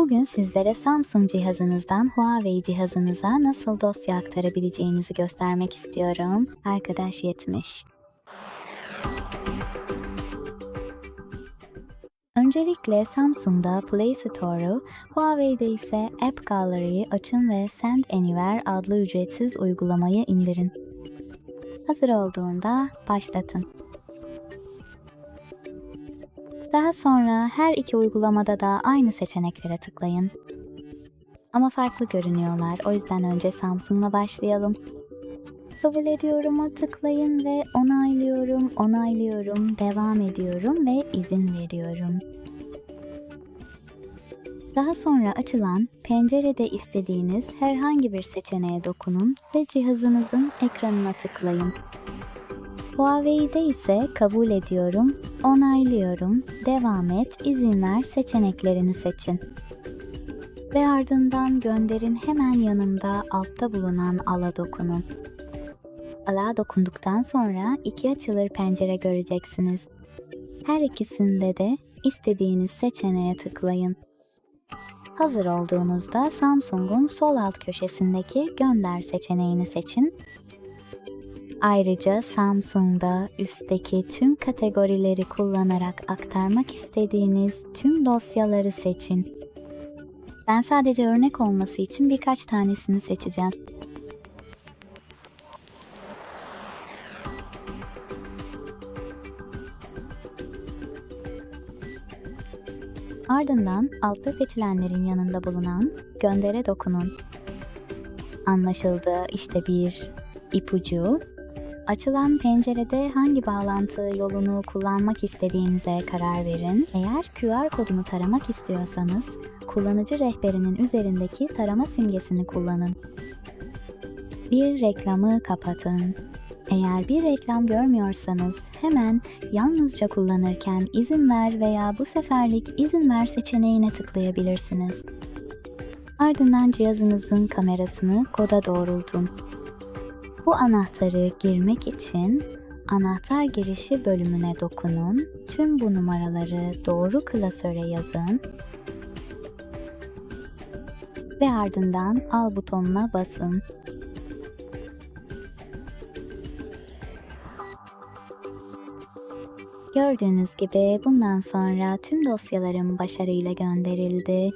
Bugün sizlere Samsung cihazınızdan Huawei cihazınıza nasıl dosya aktarabileceğinizi göstermek istiyorum. Arkadaş 70. Öncelikle Samsung'da Play Store'u, Huawei'de ise App Gallery'yi açın ve Send Anywhere adlı ücretsiz uygulamayı indirin. Hazır olduğunda başlatın. Daha sonra her iki uygulamada da aynı seçeneklere tıklayın. Ama farklı görünüyorlar. O yüzden önce Samsung'la başlayalım. Kabul ediyorum'a tıklayın ve onaylıyorum, onaylıyorum, devam ediyorum ve izin veriyorum. Daha sonra açılan pencerede istediğiniz herhangi bir seçeneğe dokunun ve cihazınızın ekranına tıklayın. Huawei'de ise kabul ediyorum, onaylıyorum, devam et, izin ver seçeneklerini seçin. Ve ardından gönderin hemen yanında altta bulunan ala dokunun. Ala dokunduktan sonra iki açılır pencere göreceksiniz. Her ikisinde de istediğiniz seçeneğe tıklayın. Hazır olduğunuzda Samsung'un sol alt köşesindeki gönder seçeneğini seçin Ayrıca Samsung'da üstteki tüm kategorileri kullanarak aktarmak istediğiniz tüm dosyaları seçin. Ben sadece örnek olması için birkaç tanesini seçeceğim. Ardından altta seçilenlerin yanında bulunan göndere dokunun. Anlaşıldı işte bir ipucu Açılan pencerede hangi bağlantı yolunu kullanmak istediğinize karar verin. Eğer QR kodunu taramak istiyorsanız kullanıcı rehberinin üzerindeki tarama simgesini kullanın. Bir reklamı kapatın. Eğer bir reklam görmüyorsanız hemen yalnızca kullanırken izin ver veya bu seferlik izin ver seçeneğine tıklayabilirsiniz. Ardından cihazınızın kamerasını koda doğrultun. Bu anahtarı girmek için anahtar girişi bölümüne dokunun. Tüm bu numaraları doğru klasöre yazın ve ardından al butonuna basın. Gördüğünüz gibi bundan sonra tüm dosyalarım başarıyla gönderildi.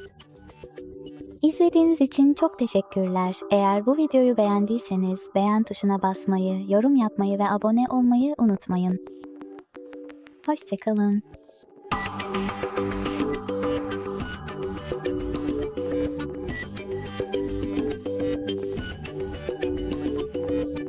İzlediğiniz için çok teşekkürler. Eğer bu videoyu beğendiyseniz beğen tuşuna basmayı, yorum yapmayı ve abone olmayı unutmayın. Hoşçakalın.